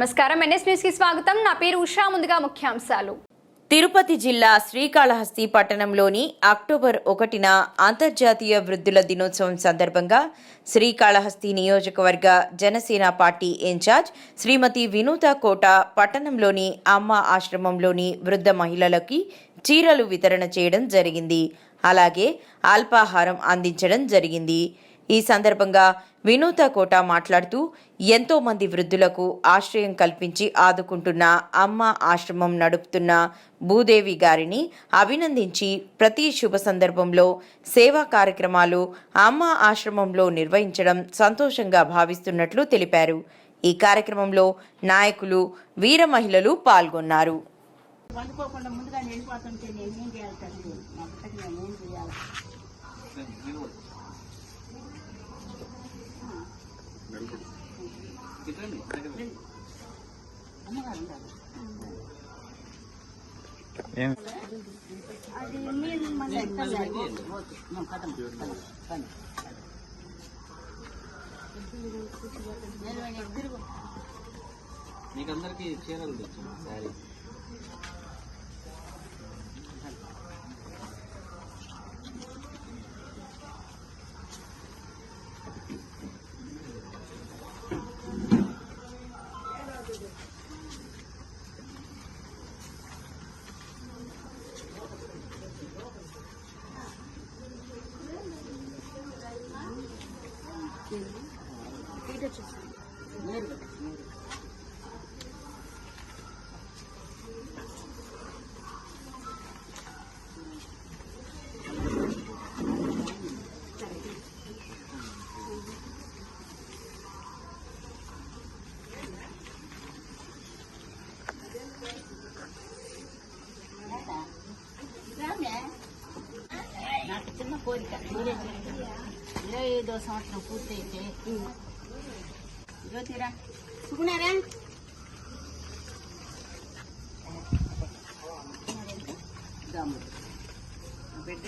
నమస్కారం. ఎన్ఎస్ న్యూస్కి స్వాగతం. నా పేరు ఉషా. ముందుగా ముఖ్యాంశాలు. తిరుపతి జిల్లా శ్రీకాళహస్తి పట్టణంలోని అక్టోబర్ ఒకటిన అంతర్జాతీయ వృద్ధుల దినోత్సవం సందర్భంగా శ్రీకాళహస్తి నియోజకవర్గ Janasena party in charge Shrimati Vinutha Kota పట్టణంలోని అమ్మ ఆశ్రమంలోని వృద్ధ మహిళలకి చీరలు వితరణ చేయడం జరిగింది. అలాగే అల్పాహారం అందించడం జరిగింది. ఈ సందర్భంగా వినూత కోట మాట్లాడుతూ ఎంతో మంది వృద్ధులకు ఆశ్రయం కల్పించి ఆదుకుంటున్న అమ్మ ఆశ్రమం నడుపుతున్న భూదేవి గారిని అభినందించి ప్రతి శుభ సందర్భంలో సేవా కార్యక్రమాలు అమ్మ ఆశ్రమంలో నిర్వహించడం సంతోషంగా భావిస్తున్నట్లు తెలిపారు. ఈ కార్యక్రమంలో నాయకులు వీర మహిళలు పాల్గొన్నారు. ముందుగా పదమ్మ, పదమ్మ. నిలబడి తిరుగు. మీకందరికి చీరలు తెచ్చాను శారీ. మీరు పెట్టు, మీరు. రామే. నాకు చిన్న కోరిక మీరే చేయండి. ఇరవై ఐదో సంవత్సరం పూర్తయితే జ్యోతిరా సుకున్నారా బిడ్డ